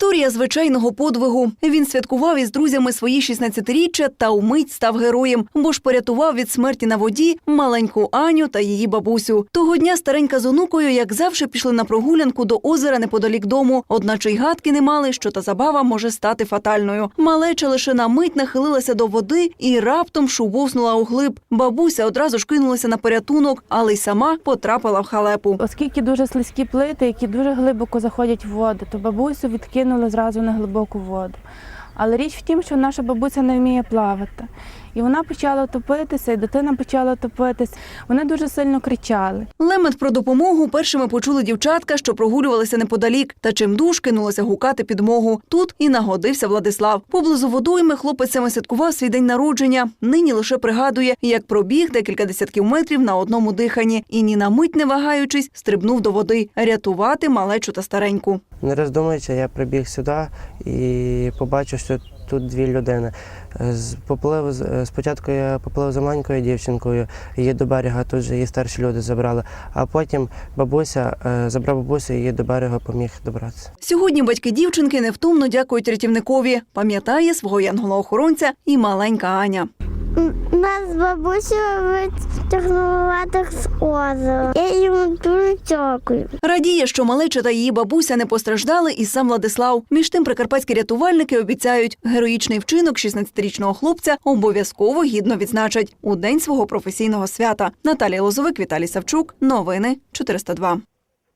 Історія звичайного подвигу. Він святкував із друзями свої 16-річчя та умить став героєм, бо ж порятував від смерті на воді маленьку Аню та її бабусю. Того дня старенька з онукою, як завжди, пішли на прогулянку до озера неподалік дому. Одначе й гадки не мали, що та забава може стати фатальною. Малеча лише на мить нахилилася до води і раптом шубовснула у глиб. Бабуся одразу ж кинулася на порятунок, але й сама потрапила в халепу. Оскільки дуже слизькі плити, які дуже глибоко заходять в воду, то бабусю відкинули зразу на глибоку воду. Але річ в тім, що наша бабуся не вміє плавати. І вона почала топитися, і дитина почала топитися. Вони дуже сильно кричали. Лемент про допомогу першими почули дівчатка, що прогулювалися неподалік, та чимдуж кинулися гукати підмогу. Тут і нагодився Владислав. Поблизу водойми хлопець саме святкував свій день народження. Нині лише пригадує, як пробіг декілька десятків метрів на одному диханні, і ні на мить не вагаючись, стрибнув до води рятувати малечу та стареньку. Не роздумуючи, я прибіг сюди і побачив, що тут дві людини. З- Поплив, е, спочатку я поплив за маленькою дівчинкою, її до берега, тут же її старші люди забрали. А потім бабуся е, забрав бабусю її до берега поміг добратися. Сьогодні батьки дівчинки невтомно дякують рятівникові. Пам'ятає свого янгола-охоронця і маленька Аня. Нас бабуся витягнула з озера. Я йому дуже дякую. Радіє, що малеча та її бабуся не постраждали, і сам Владислав. Між тим прикарпатські рятувальники обіцяють, героїчний вчинок 16-річного хлопця обов'язково гідно відзначать у день свого професійного свята. Наталія Лозовик, Віталій Савчук. Новини 402.